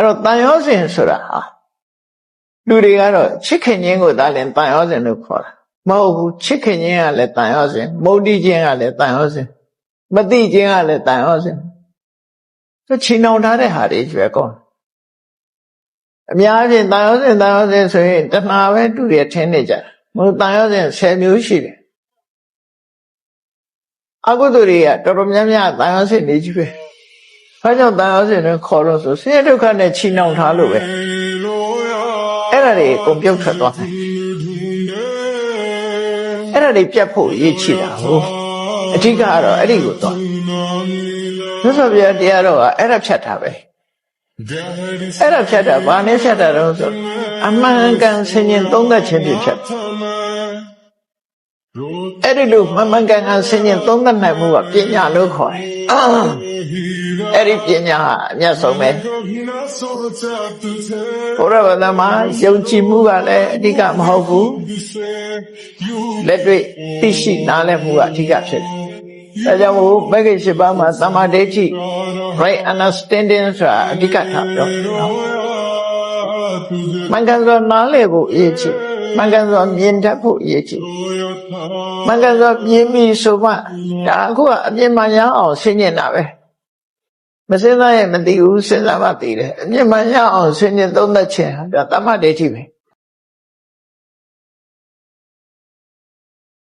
အဲ့တော့တန်ရောစဉ်ဆိုတာဟာလူတွေကတော့ချစ်ခင်ခြင်းကိုသာလင်တန်ရောစဉ်လို့ခေါ်တာမဟုတ်ဘူးချစ်ခင်ခြင်းကလည်းတန်ရောစဉ်မုတ်တိခြင်းကလည်းတန်ရောစဉ်မတိခြင်းကလည်းတန်ရောစဉ်သူချီနှောင်ထားတဲ့ဟာတွေကျွဲကောင်းအများကြီးတန်ရောစဉ်တန်ရောစဉ်ဆိုရင်တဏှာပဲတူရထင်းနေကြတယ်မဟုတ်တန်ရောစဉ်10မျိုးရှိတယ်အကုသိုလ်တွေကတော်တော်များများတန်ရောစဉ်နေကြီးပဲ ဘာကြောင့်တန်ရောစဉ်နဲ့ခေါ်လို့ဆိုဆင်းရဲဒုက္ခနဲ့ချီနှောင်ထားလို့ပဲအဲ့ဒါတွေကုန်ပြုတ်ထွက်သွားတယ်အဲ့ဒါတွေပြတ်ဖို့အရေးကြီးတာဟုတ်အဓိကကတော့အဲ့ဒီကိုတော့သစ္စာပြတရားတော့ကအဲ့ဒါဖြတ်တာပဲအဲ့ဒါဖြတ်တာဘာနဲ့ဖြတ်တာတော့ဆိုအမှန်ကန်ဆင်ញင်သုံးသက်ခြင်းဖြင့်ဖြတ်အဲ့ဒီလိုမှန်မှန်ကန်ကန်ဆင်ញင်သုံးသက်နိုင်မှုကပညာလို့ခေါ်တယ် အဲ့ဒီပညာဟာအမျက်ဆုံးပဲဘုရားဗဒမှာယုံကြည်မှုကလည်းအဓိကမဟုတ်ဘူးလက်တွေ့သိရှိနားလည်မှုကအဓိကဖြစ်တယ်ဒါကြောင့်မို့မဂ္ဂင်၈ပါးမှာသမာဓိဋ္ဌိ right understanding ဆိုတာအဓိကထားပြောနော်မင်္ဂန်စွာနားလည်ဖို့အရေးကြီးမင်္ဂန်စွာမြင်တတ်ဖို့အရေးကြီးမင်္ဂန်စွာမြင်ပြီဆိုမှဒါအခုကအပြင်မှာရအောင်ဆင်းကျင်တာပဲ မစင်းသားရဲ့မသိဘူးစဉ်းစားမှသိတယ်အမြင်မှရအောင်ဆင်းကျင်သုံးသက်ခြင်းဒါတမ္မဒိဋ္ဌိပဲ